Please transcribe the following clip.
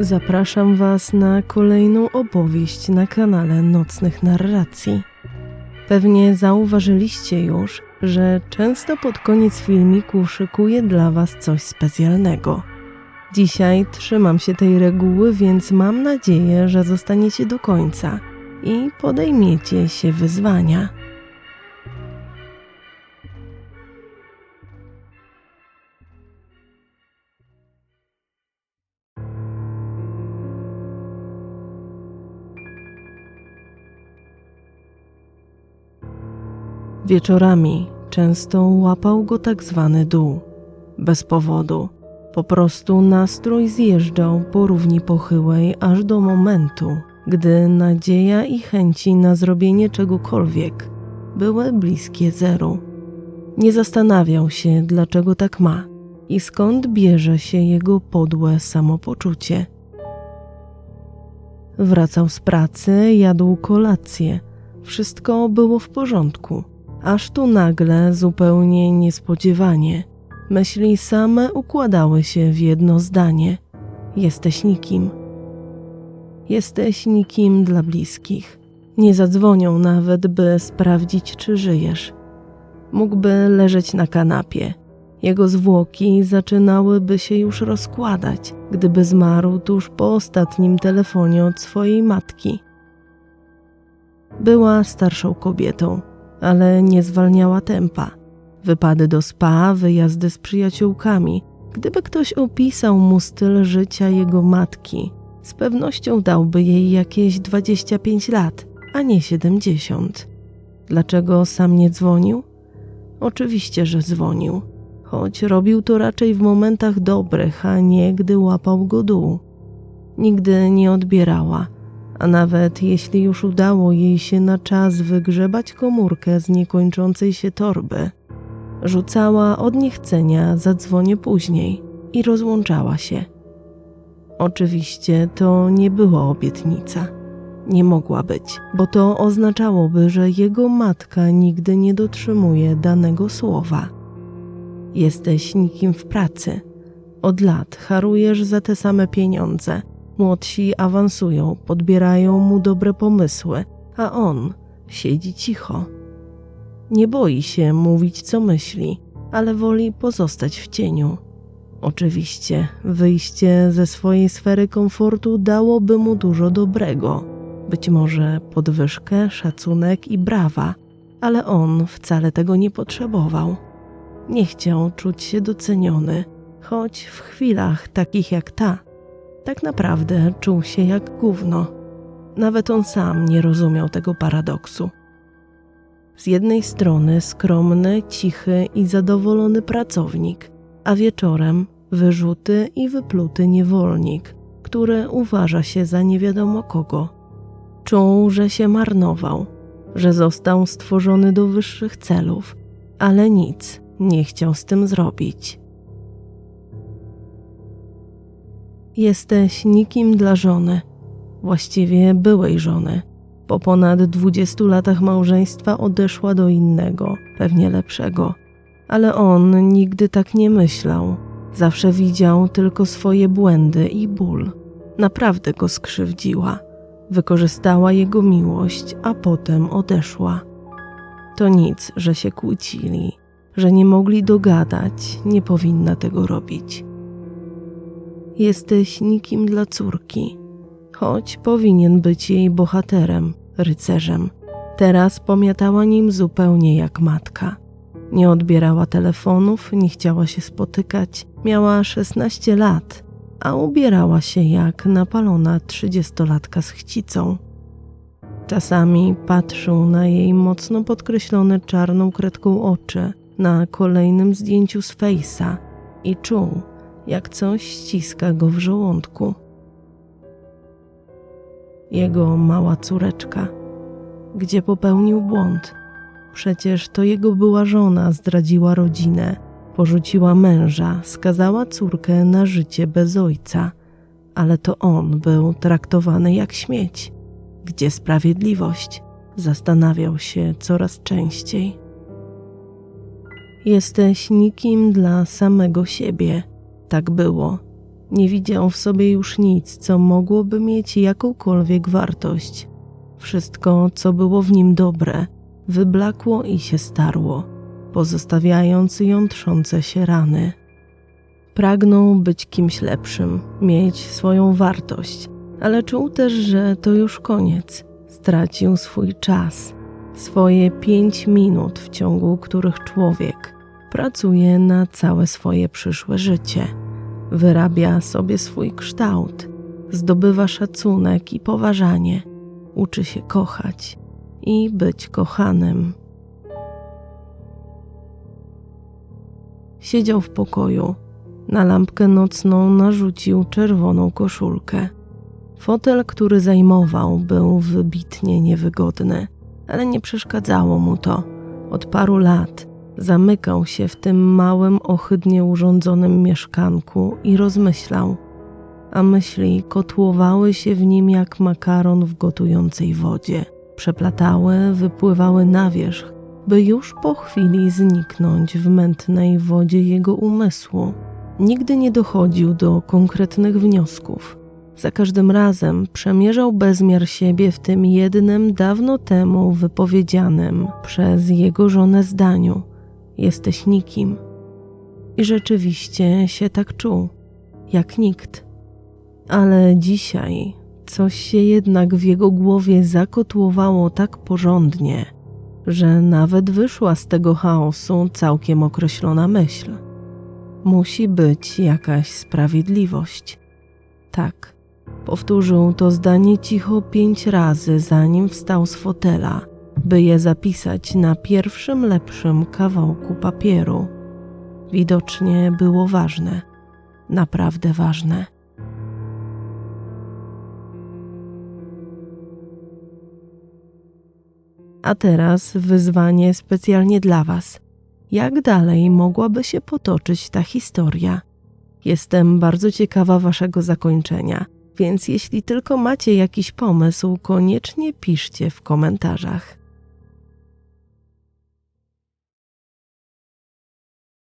Zapraszam Was na kolejną opowieść na kanale Nocnych Narracji. Pewnie zauważyliście już, że często pod koniec filmiku szykuję dla Was coś specjalnego. Dzisiaj trzymam się tej reguły, więc mam nadzieję, że zostaniecie do końca i podejmiecie się wyzwania. Wieczorami często łapał go tak zwany dół. Bez powodu. Po prostu nastrój zjeżdżał po równi pochyłej aż do momentu, gdy nadzieja i chęci na zrobienie czegokolwiek były bliskie zeru. Nie zastanawiał się, dlaczego tak ma i skąd bierze się jego podłe samopoczucie. Wracał z pracy, jadł kolację. Wszystko było w porządku aż tu nagle, zupełnie niespodziewanie, myśli same układały się w jedno zdanie: Jesteś nikim. Jesteś nikim dla bliskich. Nie zadzwonią nawet, by sprawdzić, czy żyjesz. Mógłby leżeć na kanapie. Jego zwłoki zaczynałyby się już rozkładać, gdyby zmarł tuż po ostatnim telefonie od swojej matki. Była starszą kobietą, ale nie zwalniała tempa. Wypady do spa, wyjazdy z przyjaciółkami. Gdyby ktoś opisał mu styl życia jego matki, z pewnością dałby jej jakieś 25 lat, a nie 70. Dlaczego sam nie dzwonił? Oczywiście, że dzwonił, choć robił to raczej w momentach dobrych, a nie gdy łapał go dół. Nigdy nie odbierała a nawet jeśli już udało jej się na czas wygrzebać komórkę z niekończącej się torby, rzucała od niechcenia zadzwonię później i rozłączała się. Oczywiście to nie była obietnica. Nie mogła być, bo to oznaczałoby, że jego matka nigdy nie dotrzymuje danego słowa. Jesteś nikim w pracy. Od lat harujesz za te same pieniądze – Młodsi awansują, podbierają mu dobre pomysły, a on siedzi cicho. Nie boi się mówić, co myśli, ale woli pozostać w cieniu. Oczywiście, wyjście ze swojej sfery komfortu dałoby mu dużo dobrego. Być może podwyżkę, szacunek i brawa, ale on wcale tego nie potrzebował. Nie chciał czuć się doceniony, choć w chwilach takich jak ta tak naprawdę czuł się jak gówno. Nawet on sam nie rozumiał tego paradoksu. Z jednej strony skromny, cichy i zadowolony pracownik, a wieczorem wyrzuty i wypluty niewolnik, który uważa się za nie wiadomo kogo. Czuł, że się marnował, że został stworzony do wyższych celów, ale nic nie chciał z tym zrobić. Jesteś nikim dla żony, właściwie byłej żony. Po ponad dwudziestu latach małżeństwa odeszła do innego, pewnie lepszego. Ale on nigdy tak nie myślał. Zawsze widział tylko swoje błędy i ból. Naprawdę go skrzywdziła. Wykorzystała jego miłość, a potem odeszła. To nic, że się kłócili, że nie mogli dogadać, nie powinna tego robić. Jesteś nikim dla córki, choć powinien być jej bohaterem, rycerzem. Teraz pomiatała nim zupełnie jak matka. Nie odbierała telefonów, nie chciała się spotykać. Miała 16 lat, a ubierała się jak napalona trzydziestolatka z chcicą. Czasami patrzył na jej mocno podkreślone czarną kredką oczy na kolejnym zdjęciu z fejsa i czuł, jak coś ściska go w żołądku. Jego mała córeczka, gdzie popełnił błąd. Przecież to jego była żona zdradziła rodzinę, porzuciła męża, skazała córkę na życie bez ojca, ale to on był traktowany jak śmieć. Gdzie sprawiedliwość? Zastanawiał się coraz częściej. Jesteś nikim dla samego siebie tak było. Nie widział w sobie już nic, co mogłoby mieć jakąkolwiek wartość. Wszystko, co było w nim dobre, wyblakło i się starło, pozostawiając jątrzące się rany. Pragnął być kimś lepszym, mieć swoją wartość, ale czuł też, że to już koniec. Stracił swój czas, swoje pięć minut, w ciągu których człowiek pracuje na całe swoje przyszłe życie. Wyrabia sobie swój kształt, zdobywa szacunek i poważanie, uczy się kochać i być kochanym. Siedział w pokoju. Na lampkę nocną narzucił czerwoną koszulkę. Fotel, który zajmował, był wybitnie niewygodny, ale nie przeszkadzało mu to. Od paru lat zamykał się w tym małym, ohydnie urządzonym mieszkanku i rozmyślał, a myśli kotłowały się w nim jak makaron w gotującej wodzie. Przeplatały, wypływały na wierzch, by już po chwili zniknąć w mętnej wodzie jego umysłu. Nigdy nie dochodził do konkretnych wniosków. Za każdym razem przemierzał bezmiar siebie w tym jednym dawno temu wypowiedzianym przez jego żonę zdaniu: Jesteś nikim. I rzeczywiście się tak czuł, jak nikt. Ale dzisiaj coś się jednak w jego głowie zakotłowało tak porządnie, że nawet wyszła z tego chaosu całkiem określona myśl. Musi być jakaś sprawiedliwość. Tak, powtórzył to zdanie cicho pięć razy, zanim wstał z fotela, by je zapisać na pierwszym lepszym kawałku papieru. Widocznie było ważne, naprawdę ważne. A teraz wyzwanie specjalnie dla Was. Jak dalej mogłaby się potoczyć ta historia? Jestem bardzo ciekawa Waszego zakończenia, więc jeśli tylko macie jakiś pomysł, koniecznie piszcie w komentarzach.